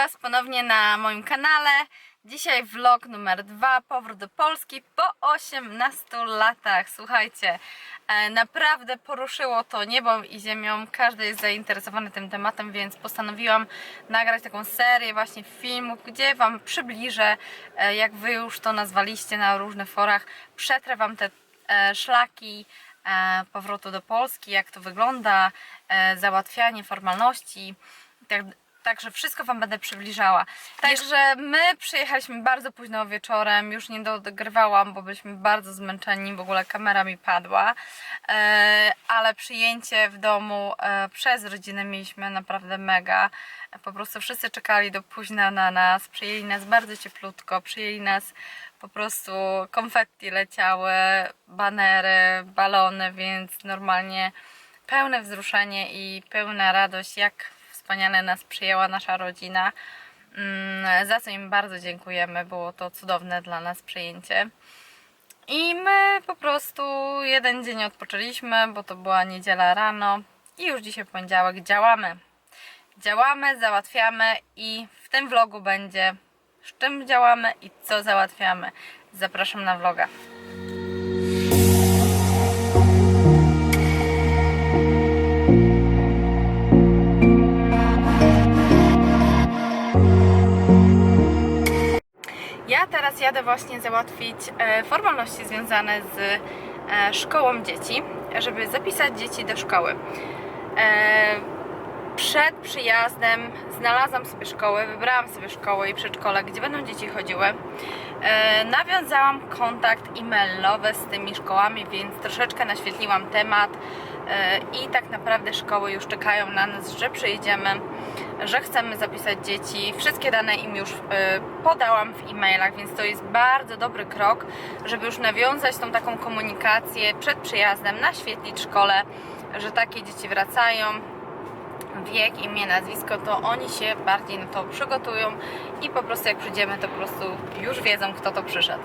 Was ponownie na moim kanale. Dzisiaj vlog numer dwa, powrót do Polski po 18 latach. Słuchajcie, e, naprawdę poruszyło to niebą i ziemią. Każdy jest zainteresowany tym tematem, więc postanowiłam nagrać taką serię właśnie filmów, gdzie Wam przybliżę, e, jak Wy już to nazwaliście na różnych forach. Przetrę Wam te e, szlaki powrotu do Polski, jak to wygląda, załatwianie formalności. Tak, Także wszystko Wam będę przybliżała. Także my przyjechaliśmy bardzo późno wieczorem, już nie dogrywałam, bo byliśmy bardzo zmęczeni, w ogóle kamera mi padła. E, ale przyjęcie w domu e, przez rodzinę mieliśmy naprawdę mega. Po prostu wszyscy czekali do późna na nas, przyjęli nas bardzo cieplutko, przyjęli nas po prostu konfetti leciały, banery, balony, więc normalnie pełne wzruszenie i pełna radość, jak wspaniale nas przyjęła nasza rodzina. Mm, Za co im bardzo dziękujemy, było to cudowne dla nas przyjęcie. I my po prostu jeden dzień odpoczęliśmy, bo to była niedziela rano i już dzisiaj poniedziałek działamy. Działamy, załatwiamy i w tym vlogu będzie z czym działamy i co załatwiamy. Zapraszam na vloga. Jadę właśnie załatwić e, formalności związane z e, szkołą dzieci, żeby zapisać dzieci do szkoły. E, przed przyjazdem znalazłam sobie szkołę, wybrałam sobie szkołę i przedszkole, gdzie będą dzieci chodziły. Nawiązałam kontakt e-mailowy z tymi szkołami, więc troszeczkę naświetliłam temat i tak naprawdę szkoły już czekają na nas, że przyjedziemy, że chcemy zapisać dzieci. Wszystkie dane im już e, podałam w e-mailach, więc to jest bardzo dobry krok, żeby już nawiązać tą taką komunikację przed przyjazdem, naświetlić szkole, że takie dzieci wracają, wiek, imię, nazwisko, to oni się bardziej na to przygotują i po prostu jak przyjdziemy, to po prostu już wiedzą, kto to przyszedł.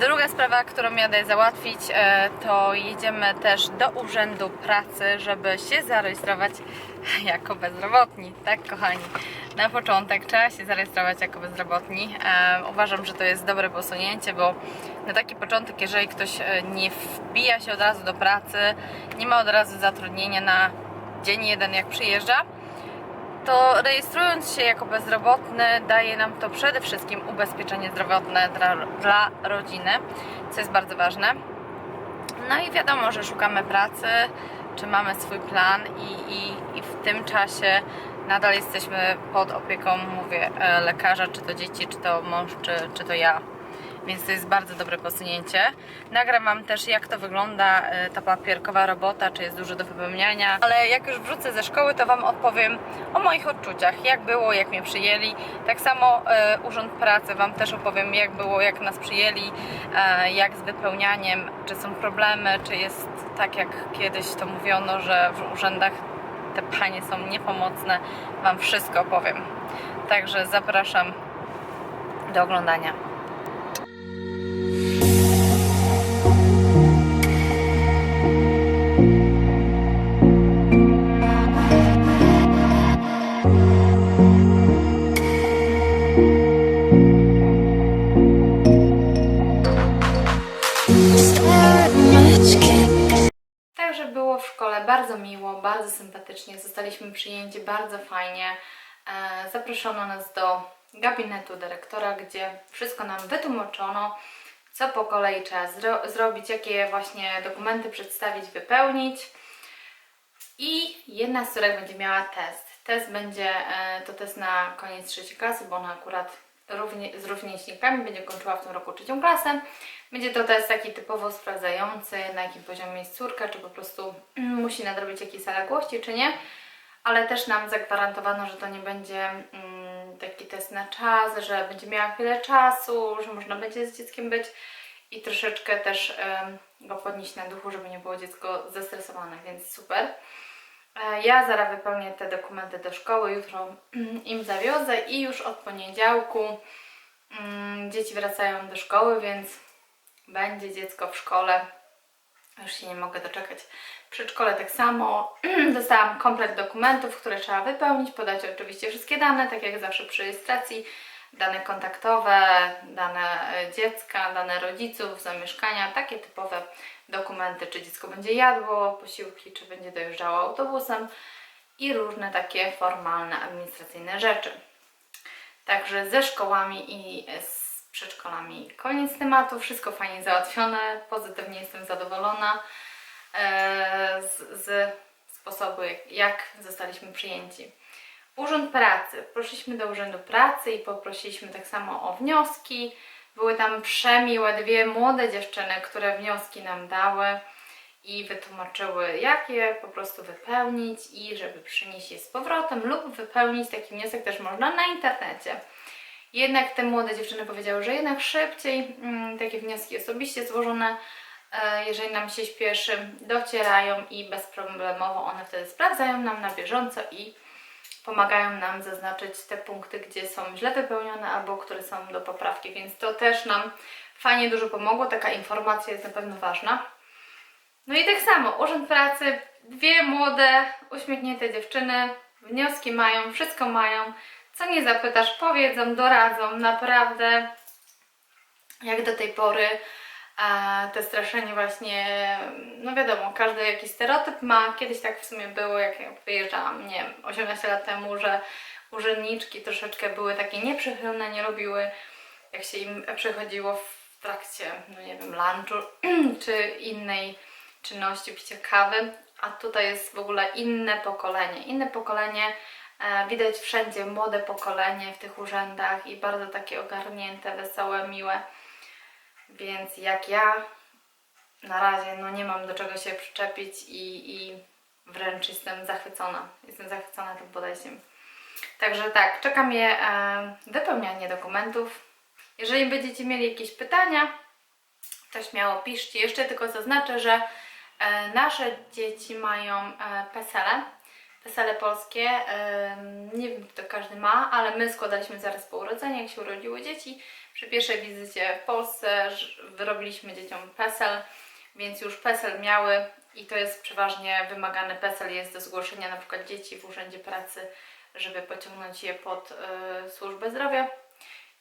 Druga sprawa, którą jadę załatwić, e, to jedziemy też do Urzędu Pracy, żeby się zarejestrować jako bezrobotni. Tak, kochani. Na początek trzeba się zarejestrować jako bezrobotni. E, Uważam, że to jest dobre posunięcie, bo na taki początek, jeżeli ktoś e, nie wbija się od razu do pracy, nie ma od razu zatrudnienia na dzień jeden jak przyjeżdża, to rejestrując się jako bezrobotny daje nam to przede wszystkim ubezpieczenie zdrowotne dla, dla rodziny, co jest bardzo ważne. No i wiadomo, że szukamy pracy, czy mamy swój plan i, i, i w tym czasie nadal jesteśmy pod opieką, mówię, e, lekarza, czy to dzieci, czy to mąż, czy, czy to ja. Więc to jest bardzo dobre posunięcie. Nagram Wam też jak to wygląda e, ta papierkowa robota, czy jest dużo do wypełniania. Ale jak już wrócę ze szkoły, to Wam odpowiem o moich odczuciach. Jak było, jak mnie przyjęli. Tak samo e, Urząd Pracy Wam też opowiem jak było, jak nas przyjęli, e, jak z wypełnianiem, czy są problemy, czy jest tak jak kiedyś to mówiono, że w urzędach te panie są niepomocne. Wam wszystko opowiem. Także zapraszam do oglądania. Miło, bardzo sympatycznie. Zostaliśmy przyjęci bardzo fajnie. E, Zaproszono nas do gabinetu dyrektora, gdzie wszystko nam wytłumaczono, co po kolei trzeba zro- zrobić, jakie właśnie dokumenty przedstawić, wypełnić. I jedna z których będzie miała test. Test będzie, e, to test na koniec trzeciej klasy, bo ona akurat równie, z rówieśnikami będzie kończyła w tym roku trzecią klasę. Będzie to test taki typowo sprawdzający, na jakim poziomie jest córka, czy po prostu mm, musi nadrobić jakieś zaległości, czy nie. Ale też nam zagwarantowano, że to nie będzie mm, taki test na czas, że będzie miała chwilę czasu, że można będzie z dzieckiem być i troszeczkę też em, go podnieść na duchu, żeby nie było dziecko zestresowane, więc super. E, Ja zaraz wypełnię te dokumenty do szkoły, jutro im zawiozę i już od poniedziałku mm, dzieci wracają do szkoły, więc będzie dziecko w szkole Już się nie mogę doczekać. W przedszkole tak samo. Dostałam komplet dokumentów, które trzeba wypełnić, podać oczywiście wszystkie dane, tak jak zawsze przy rejestracji. Dane kontaktowe, dane dziecka, dane rodziców, zamieszkania, takie typowe dokumenty, czy dziecko będzie jadło posiłki, czy będzie dojeżdżało autobusem i różne takie formalne, administracyjne rzeczy. Także ze szkołami i z przedszkolami koniec tematu, wszystko fajnie załatwione, pozytywnie jestem zadowolona e, z, z sposobu, jak zostaliśmy przyjęci. Urząd Pracy. Poszliśmy do Urzędu Pracy i poprosiliśmy tak samo o wnioski. Były tam przemiłe dwie młode dziewczyny, które wnioski nam dały i wytłumaczyły, jak je po prostu wypełnić i żeby przynieść je z powrotem lub wypełnić taki wniosek też można na internecie. Jednak te młode dziewczyny powiedziały, że jednak szybciej mm, takie wnioski osobiście złożone, e, jeżeli nam się śpieszy, docierają i bezproblemowo one wtedy sprawdzają nam na bieżąco i pomagają nam zaznaczyć te punkty, gdzie są źle wypełnione albo które są do poprawki, więc to też nam fajnie dużo pomogło. Taka informacja jest na pewno ważna. No i tak samo, Urząd Pracy, dwie młode, uśmiechnięte dziewczyny, wnioski mają, wszystko mają. Co nie zapytasz, powiedzą, doradzą, naprawdę jak do tej pory. Te straszenie właśnie, no wiadomo, każdy jakiś stereotyp ma. Kiedyś tak w sumie było, jak ja wyjeżdżałam, nie wiem, 18 lat temu, że urzędniczki troszeczkę były takie nieprzychylne, nie lubiły, jak się im przechodziło w trakcie, no nie wiem, lunchu czy innej czynności, picia kawy. A tutaj jest w ogóle inne pokolenie. Inne pokolenie, e, widać wszędzie młode pokolenie w tych urzędach i bardzo takie ogarnięte, wesołe, miłe. Więc jak ja na razie no nie mam do czego się przyczepić i, i wręcz jestem zachwycona. Jestem zachwycona tym podejściem. Także tak, czeka mnie e, wypełnianie dokumentów. Jeżeli będziecie mieli jakieś pytania, to śmiało piszcie. Jeszcze tylko zaznaczę, że e, nasze dzieci mają e, PESEL-e. PESEL-e polskie. E, nie wiem, czy to każdy ma, ale my składaliśmy zaraz po urodzeniu, jak się urodziły dzieci. Przy pierwszej wizycie w Polsce wyrobiliśmy dzieciom PESEL, więc już PESEL miały i to jest przeważnie wymagany PESEL jest do zgłoszenia na przykład dzieci w Urzędzie Pracy, żeby pociągnąć je pod y, służbę zdrowia.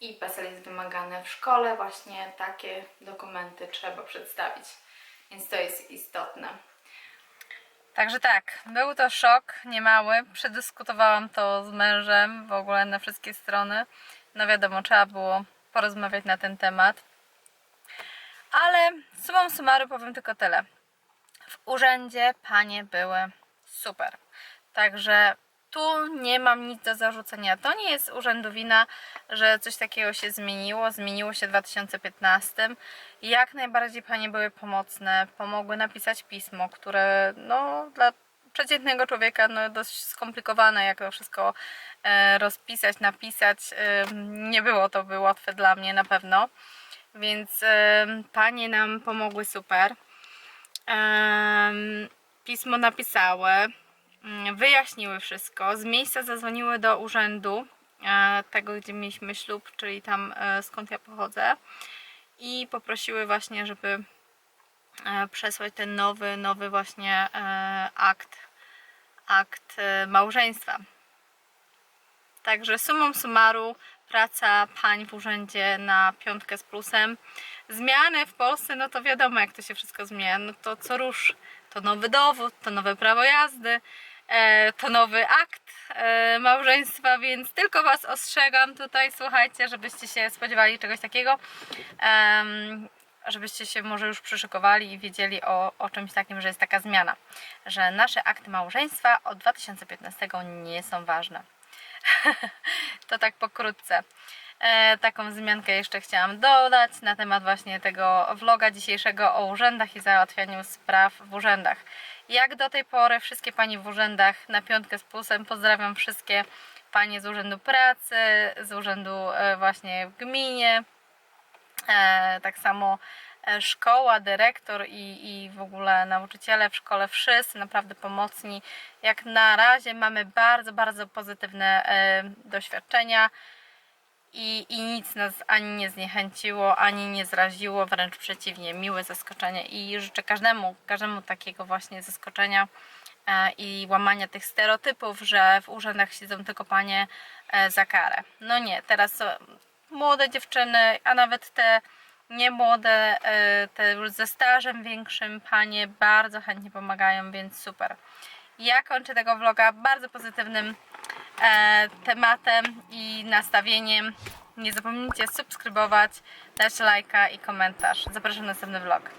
I PESEL jest wymagany w szkole, właśnie takie dokumenty trzeba przedstawić, więc to jest istotne. Także tak, był to szok niemały. Przedyskutowałam to z mężem w ogóle na wszystkie strony. No wiadomo, trzeba było porozmawiać na ten temat. Ale sumą summarum powiem tylko tyle. W urzędzie panie były super. Także tu nie mam nic do zarzucenia. To nie jest urzędu wina, że coś takiego się zmieniło. Zmieniło się w 2015. Jak najbardziej panie były pomocne. Pomogły napisać pismo, które no dla przeciętnego człowieka no, dość skomplikowane, jak to wszystko e, rozpisać, napisać. Nie było to by łatwe dla mnie na pewno. Więc panie nam pomogły super. Pismo napisały, mm, wyjaśniły wszystko. Z miejsca zadzwoniły do urzędu e, tego, gdzie mieliśmy ślub, czyli tam e, skąd ja pochodzę. I poprosiły właśnie, żeby przesłać ten nowy, nowy właśnie akt, akt e, małżeństwa. Także sumą summarum praca pań w urzędzie na piątkę z plusem. Zmiany w Polsce, no to wiadomo jak to się wszystko zmienia. No to co rusz, to nowy dowód, to nowe prawo jazdy, e, to nowy akt e, małżeństwa, więc tylko Was ostrzegam tutaj, słuchajcie, żebyście się spodziewali czegoś takiego. Żebyście się może już przyszykowali i wiedzieli o, o czymś takim, że jest taka zmiana, że nasze akty małżeństwa od 2015 nie są ważne. to tak pokrótce. E, taką wzmiankę jeszcze chciałam dodać na temat właśnie tego vloga dzisiejszego o urzędach i załatwianiu spraw w urzędach. Jak do tej pory wszystkie Pani w urzędach na piątkę z plusem pozdrawiam wszystkie Panie z Urzędu Pracy, z Urzędu e, właśnie w gminie, tak samo e, szkoła, dyrektor i, i w ogóle nauczyciele w szkole, wszyscy naprawdę pomocni. Jak na razie mamy bardzo, bardzo pozytywne e, doświadczenia i, i nic nas ani nie zniechęciło, ani nie zraziło, wręcz przeciwnie, miłe zaskoczenie i życzę każdemu, każdemu takiego właśnie zaskoczenia e, i łamania tych stereotypów, że w urzędach siedzą tylko panie e, za karę. No nie, teraz młode dziewczyny, a nawet te niemłode, e, te już ze stażem większym panie bardzo chętnie pomagają, więc super. Ja kończę tego vloga bardzo pozytywnym e, tematem i nastawieniem. Nie zapomnijcie subskrybować, dać lajka i komentarz. Zapraszam na następny vlog.